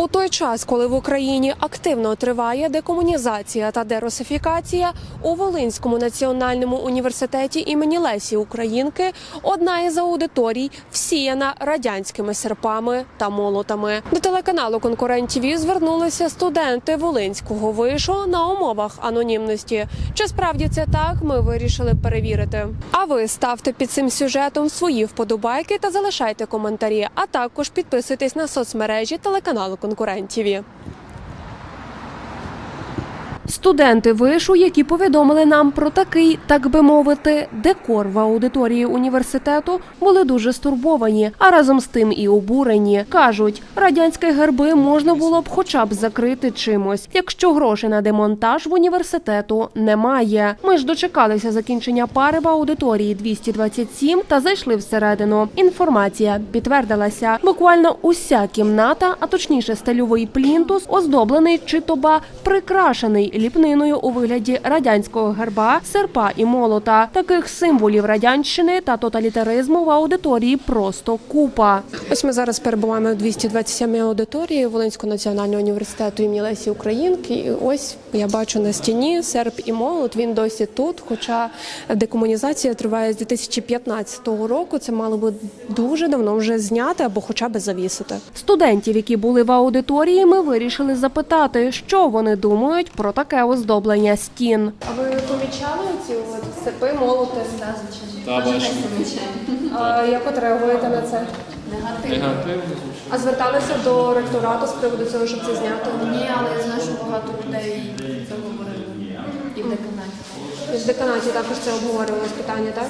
У той час, коли в Україні активно триває декомунізація та дерусифікація, у Волинському національному університеті імені Лесі Українки одна із аудиторій всіяна радянськими серпами та молотами. До телеканалу Конкурент ТВ звернулися студенти Волинського вишу на умовах анонімності. Чи справді це так? Ми вирішили перевірити. А ви ставте під цим сюжетом свої вподобайки та залишайте коментарі, а також підписуйтесь на соцмережі телеканалу Конкурент ТВ. Студенти вишу, які повідомили нам про такий, так би мовити, декор в аудиторії університету, були дуже стурбовані, а разом з тим і обурені. кажуть, радянські герби можна було б хоча б закрити чимось, якщо грошей на демонтаж в університету немає. Ми ж дочекалися закінчення пари в аудиторії 227 та зайшли всередину. Інформація підтвердилася. Буквально уся кімната, а точніше стильовий плінтус, оздоблений чи то ба прикрашений ліпниною у вигляді радянського герба, серпа і молота. Таких символів радянщини та тоталітаризму в аудиторії просто купа. Ось ми зараз перебуваємо в 227 аудиторії Волинського національного університету імені Лесі Українки. І ось я бачу на стіні серп і молот. Він досі тут. Хоча декомунізація триває з 2015 року. Це мало би дуже давно вже зняти або хоча б завісити. Студентів, які були в аудиторії, ми вирішили запитати, що вони думають про таке оздоблення стін. А ви помічали ці серпи, молоти? Так, бачу. А як от реагуєте на це? Негативно. Негативно, звичайно. А зверталися до ректорату з приводу цього, щоб це зняти? Ні, але я знаю, що багато людей це говорили. І в деканаті. В деканаті також це обговорювалось питання, так?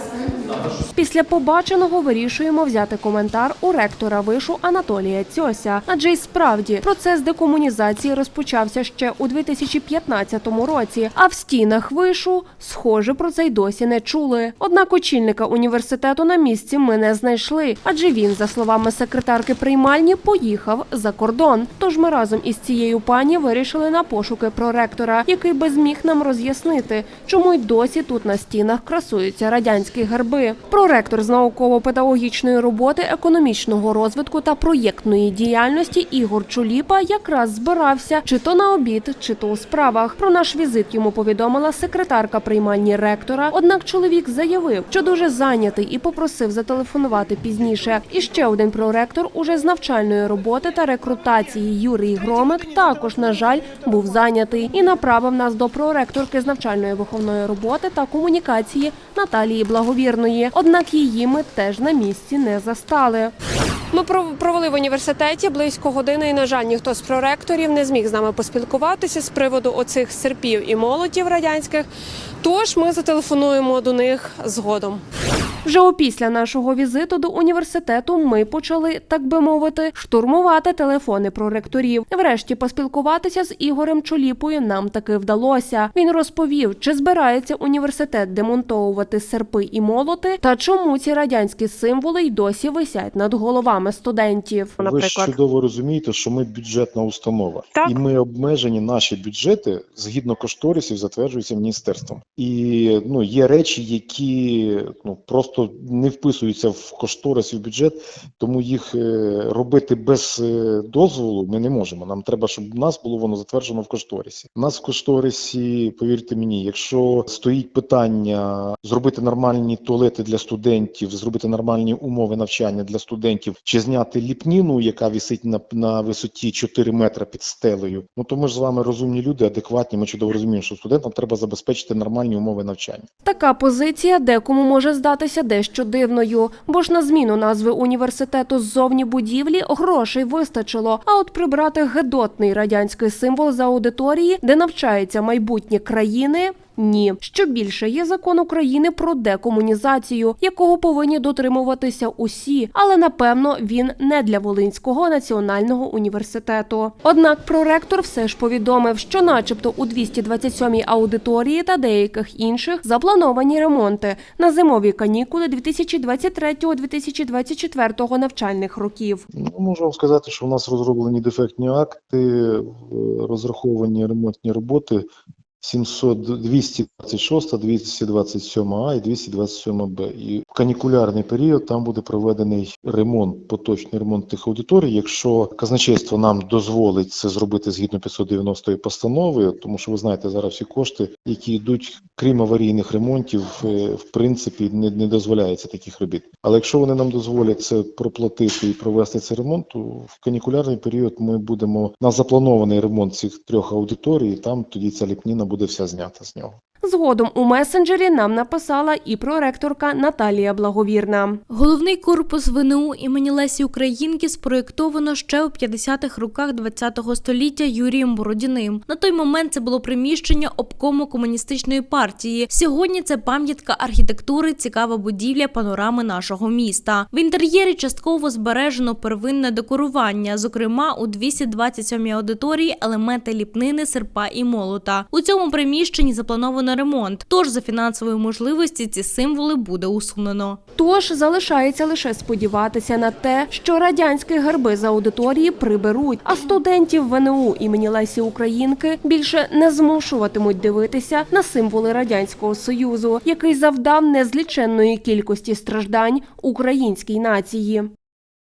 Після побаченого вирішуємо взяти коментар у ректора вишу Анатолія Цьося. Адже й справді процес декомунізації розпочався ще у 2015 році. А в стінах вишу, схоже, про це й досі не чули. Однак очільника університету на місці ми не знайшли, адже він, за словами секретарки приймальні, поїхав за кордон. Тож ми разом із цією пані вирішили на пошуки проректора, який би зміг нам роз'яснити, чому й досі тут на стінах красуються радянські герби. Проректор з науково-педагогічної роботи, економічного розвитку та проєктної діяльності Ігор Чуліпа якраз збирався чи то на обід, чи то у справах. Про наш візит йому повідомила секретарка приймальні ректора. Однак чоловік заявив, що дуже зайнятий і попросив зателефонувати пізніше. І ще один проректор уже з навчальної роботи та рекрутації Юрій Громик також, на жаль, був зайнятий і направив нас до проректорки з навчальної виховної роботи та комунікації Наталії Благовірної. Однак її ми теж на місці не застали. Ми пров- провели в університеті близько години, і на жаль, ніхто з проректорів не зміг з нами поспілкуватися з приводу оцих серпів і молотів радянських. Тож ми зателефонуємо до них згодом. Вже опісля нашого візиту до університету ми почали, так би мовити, штурмувати телефони проректорів. Врешті поспілкуватися з Ігорем Чоліпою нам таки вдалося. Він розповів, чи збирається університет демонтовувати серпи і молоти, та чому ці радянські символи й досі висять над головами студентів. Ви ж чудово розумієте, що ми бюджетна установа, Так. і ми обмежені. Наші бюджети згідно кошторисів затверджуються міністерством. І ну є речі, які ну просто не вписуються в кошторис і в бюджет, тому їх е, робити без е, дозволу ми не можемо. Нам треба, щоб у нас було воно затверджено в кошторисі. У нас в кошторисі, повірте мені, якщо стоїть питання зробити нормальні туалети для студентів, зробити нормальні умови навчання для студентів, чи зняти ліпніну, яка висить на, на висоті 4 метри під стелею. Ну то ми ж з вами розумні люди, адекватні. Ми чудово розуміємо, що студентам треба забезпечити нормальні умови навчання. Така позиція декому може здатися дещо дивною, бо ж на зміну назви університету ззовні будівлі грошей вистачило. А от прибрати гедотний радянський символ з аудиторії, де навчаються майбутні країни. Ні, що більше є закон України про декомунізацію, якого повинні дотримуватися усі, але напевно він не для Волинського національного університету. Однак проректор все ж повідомив, що, начебто, у 227-й аудиторії та деяких інших заплановані ремонти на зимові канікули 2023-2024 навчальних років. Ну, можу вам сказати, що у нас розроблені дефектні акти, розраховані ремонтні роботи 700, 226, 227 А і 227 Б. І в канікулярний період там буде проведений ремонт, поточний ремонт тих аудиторій. Якщо казначейство нам дозволить це зробити згідно 590 постанови, тому що ви знаєте, зараз всі кошти, які йдуть, крім аварійних ремонтів, е, в принципі, не, не дозволяється таких робіт. Але якщо вони нам дозволять це проплатити і провести цей ремонт, то в канікулярний період ми будемо на запланований ремонт цих трьох аудиторій, і там тоді ця ліпніна буде вся знята з нього. Згодом у месенджері нам написала і проректорка Наталія Благовірна. Головний корпус ВНУ імені Лесі Українки спроєктовано ще у 50-х роках ХХ століття Юрієм Бородіним. На той момент це було приміщення обкому комуністичної партії. Сьогодні це пам'ятка архітектури, цікава будівля панорами нашого міста. В інтер'єрі частково збережено первинне декорування, зокрема у 227-й аудиторії елементи ліпнини, серпа і молота. У цьому приміщенні заплановано ремонт. Тож за фінансової можливості ці символи буде усунено. Тож залишається лише сподіватися на те, що радянські герби з аудиторії приберуть, а студентів ВНУ імені Лесі Українки більше не змушуватимуть дивитися на символи радянського союзу, який завдав незліченної кількості страждань українській нації.